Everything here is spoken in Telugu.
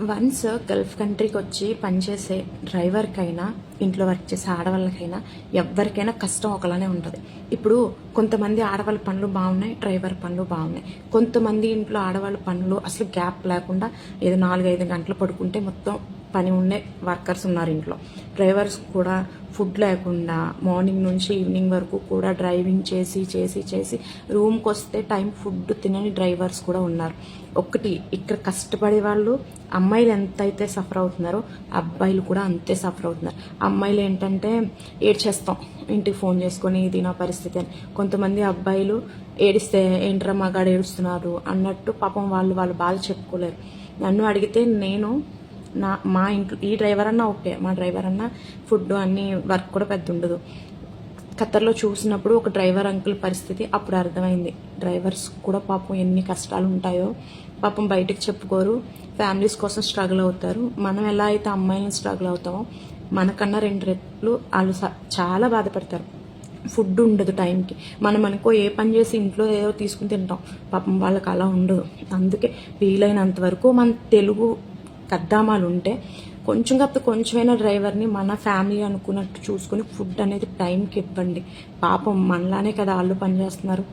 వన్స్ గల్ఫ్ కంట్రీకి వచ్చి పనిచేసే డ్రైవర్కైనా ఇంట్లో వర్క్ చేసే ఆడవాళ్ళకైనా ఎవరికైనా కష్టం ఒకలానే ఉంటుంది. ఇప్పుడు కొంతమంది ఆడవాళ్ళ పనులు బాగున్నాయి డ్రైవర్ పనులు బాగున్నాయి. కొంతమంది ఇంట్లో ఆడవాళ్ళ పనులు అసలు గ్యాప్ లేకుండా ఏదో నాలుగైదు గంటలు పడుకుంటే మొత్తం పని ఉండే వర్కర్స్ ఉన్నారు ఇంట్లో. డ్రైవర్స్ కూడా ఫుడ్ లేకుండా మార్నింగ్ నుంచి ఈవినింగ్ వరకు కూడా డ్రైవింగ్ చేసి చేసి చేసి రూమ్కి వస్తే టైం ఫుడ్ తినని డ్రైవర్స్ కూడా ఉన్నారు. ఒకటి ఇక్కడ కష్టపడే వాళ్ళు అమ్మాయిలు ఎంత అయితే సఫర్ అవుతున్నారో అబ్బాయిలు కూడా అంతే సఫర్ అవుతున్నారు. అమ్మాయిలు ఏంటంటే ఏడ్చేస్తాం ఇంటికి ఫోన్ చేసుకొని ఇది నా పరిస్థితి అని. కొంతమంది అబ్బాయిలు ఏడిస్తే ఏంట్రా మగాడు ఏడుస్తున్నారు అన్నట్టు పాపం వాళ్ళు వాళ్ళు బాధ చెప్పుకోలేరు. నన్ను అడిగితే నేను నా మా ఇంట్లో ఈ డ్రైవర్ అన్నా ఓకే. మా డ్రైవర్ అన్నా ఫుడ్ అన్ని వర్క్ కూడా పెద్ద ఉండదు ఖతర్లో చూసినప్పుడు ఒక డ్రైవర్ అంకుల్ పరిస్థితి అప్పుడు అర్థమైంది. డ్రైవర్స్ కూడా పాపం ఎన్ని కష్టాలు ఉంటాయో పాపం బయటకు చెప్పుకోరు. ఫ్యామిలీస్ కోసం స్ట్రగుల్ అవుతారు. మనం ఎలా అయితే అమ్మాయిలను స్ట్రగుల్ అవుతామో మనకన్నా రెండు రెట్లు వాళ్ళు స- చాలా బాధపడతారు. ఫుడ్ ఉండదు టైంకి. మనం అనుకో ఏ పని చేసి ఇంట్లో ఏదో తీసుకుని తింటాం. పాపం వాళ్ళకి అలా ఉండదు. అందుకే వీలైనంత వరకు మన తెలుగు కద్దామాలు ఉంటే కొంచెం కాకపోతే కొంచెమైనా డ్రైవర్ని మన ఫ్యామిలీ అనుకున్నట్టు చూసుకొని ఫుడ్ అనేది టైంకి ఇవ్వండి. పాపం మనలానే కదా వాళ్ళు పని చేస్తున్నారు